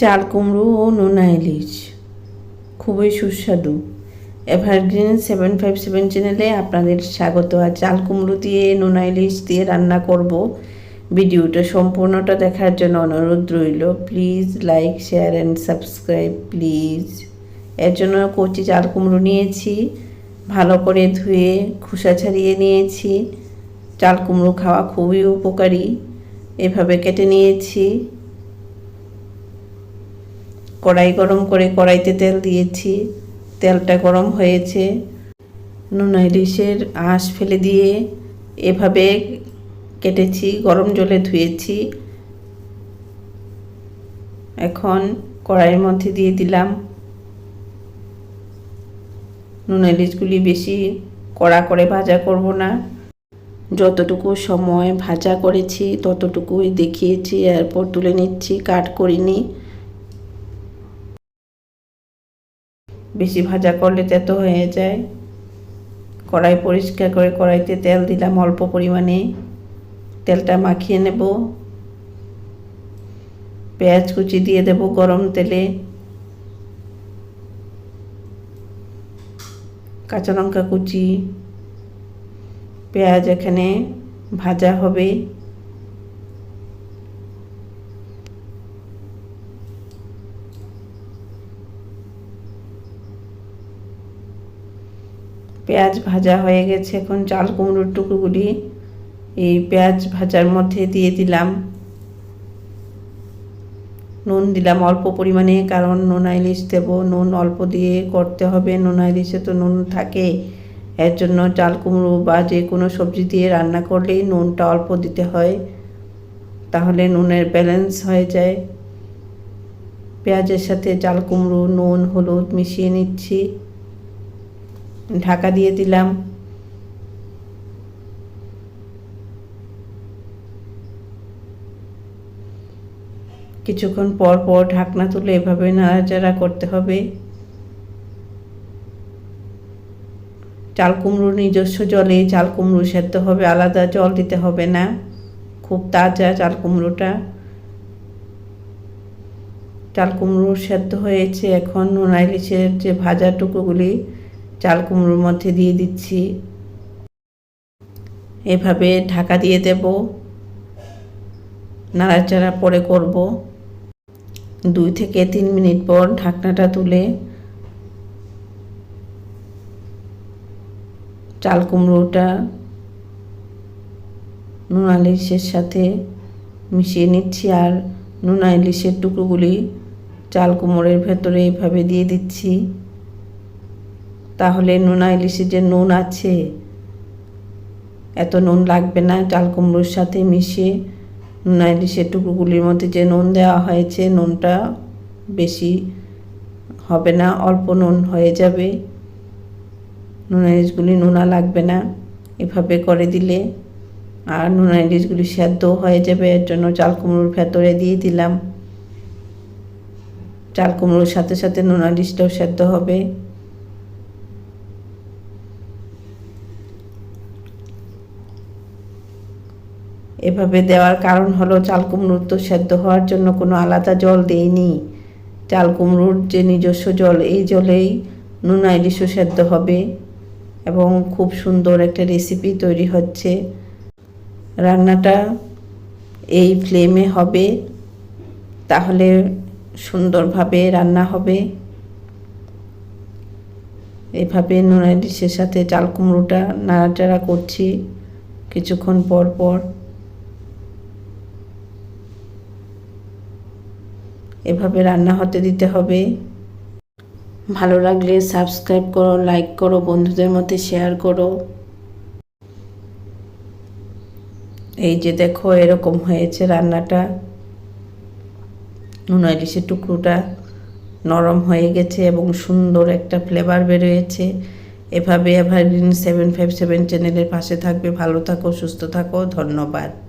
চাল কুমড়ো ও নোনা ইলিশ। খুবই সুস্বাদু। এভারগ্রিন সেভেন ফাইভ সেভেন চ্যানেলে আপনাদের স্বাগত। আর চাল কুমড়ো দিয়ে, নোনা ইলিশ দিয়ে রান্না করব। ভিডিওটা সম্পূর্ণটা দেখার জন্য অনুরোধ রইল। Please like, share and subscribe, please. এর জন্য কচি চাল কুমড়ো নিয়েছি। ভালো করে ধুয়ে খোসা ছাড়িয়ে নিয়েছি। চাল কুমড়ো খাওয়া খুবই উপকারী। এভাবে কেটে নিয়েছি। কড়াই গরম করে কড়াইতে তেল দিয়েছি। তেলটা গরম হয়েছে। নুনা ইলিশের আঁশ ফেলে দিয়ে এভাবে কেটেছি, গরম জলে ধুয়েছি। এখন কড়াইয়ের মধ্যে দিয়ে দিলাম নুন ইলিশগুলি বেশি কড়া করে ভাজা করব না। যতটুকু সময় ভাজা করেছি, ততটুকুই দেখিয়েছি, এরপর তুলে নিচ্ছি, কাট করিনি। বেশি ভাজা করলে তেতো হয়ে যায়। কড়াই পরিষ্কার করে কড়াইতে তেল দিলাম অল্প পরিমাণে। তেলটা মাখিয়ে নেব। পেঁয়াজ কুচি দিয়ে দেব গরম তেলে। কাঁচা লঙ্কা কুচি। পেঁয়াজ এখানে ভাজা হবে। পেঁয়াজ ভাজা হয়ে গেছে। এখন চাল কুমড়োর টুকরোগুলি এই পেঁয়াজ ভাজার মধ্যে দিয়ে দিলাম। নুন দিলাম অল্প পরিমাণে, কারণ নোনা ইলিশ দেবো। নুন অল্প দিয়ে করতে হবে। নোনা ইলিশে তো নুন থাকে। এর জন্য চাল কুমড়ো বা যে কোনো সবজি দিয়ে রান্না করলেই নুনটা অল্প দিতে হয়। তাহলে নুনের ব্যালেন্স হয়ে যায়। পেঁয়াজের সাথে চাল কুমড়ো, নুন, হলুদ মিশিয়ে নিচ্ছি। ঢাকা দিয়ে দিলাম। কিছুক্ষণ পর পর ঢাকনা তুলে এভাবে নাড়াচাড়া করতে হবে। চাল কুমড়োর নিজস্ব জলে চাল কুমড়ো সেদ্ধ হবে, আলাদা জল দিতে হবে না। খুব তাজা চাল কুমড়োটা চাল কুমড়ো সেদ্ধ হয়েছে এখন নোনা ইলিশের যে ভাজা টুকুগুলি চাল কুমড়োর মধ্যে দিয়ে দিচ্ছি। এভাবে ঢাকা দিয়ে দেব। নাড়াচাড়া পরে করব। দুই থেকে তিন মিনিট পর ঢাকনাটা তুলে চাল কুমড়োটা নুন ইলিশের সাথে মিশিয়ে নিচ্ছি আর নুনা ইলিশের টুকরোগুলি চাল কুমড়োর ভেতরে এভাবে দিয়ে দিচ্ছি। তাহলে নোনা ইলিশে যে নুন আছে, এত নুন লাগবে না চাল কুমড়োর সাথে মিশিয়ে নোনা ইলিশের টুকরোগুলির মধ্যে যে নুন দেওয়া হয়েছে, নুনটা বেশি হবে না, অল্প নুন হয়ে যাবে। নোনা ইলিশগুলি নোনা লাগবে না, এভাবে করে দিলে আর নোনা ইলিশগুলি সেদ্ধ হয়ে যাবে, এর জন্য চাল কুমড়োর ভেতরে দিয়ে দিলাম। চাল কুমড়োর সাথে সাথে নোনা ইলিশটাও সেদ্ধ হবে। এভাবে দেওয়ার কারণ হলো চাল কুমড়োর তো সেদ্ধ হওয়ার জন্য কোনো আলাদা জল দেইনি। চাল কুমড়োর যে নিজস্ব জল, এই জলেই নুনা ইলিশও সেদ্ধ হবে এবং খুব সুন্দর একটা রেসিপি তৈরি হচ্ছে। রান্নাটা এই ফ্লেমে হবে, তাহলে সুন্দরভাবে রান্না হবে। এভাবে নুনা ইলিশের সাথে চাল কুমড়োটা নাড়াচাড়া করছি কিছুক্ষণ পর পর। এভাবে রান্না হতে দিতে হবে। ভালো লাগলে সাবস্ক্রাইব করো, লাইক করো, বন্ধুদের মধ্যে শেয়ার করো। এই যে দেখো, এরকম হয়েছে রান্নাটা। নুন ইলিশের টুকরোটা নরম হয়ে গেছে এবং সুন্দর একটা ফ্লেভার বেরোয়েছে। এভাবে এভারগ্রিন সেভেন ফাইভ সেভেন চ্যানেলের পাশে থাকবে। ভালো থাকো, সুস্থ থাকো, ধন্যবাদ।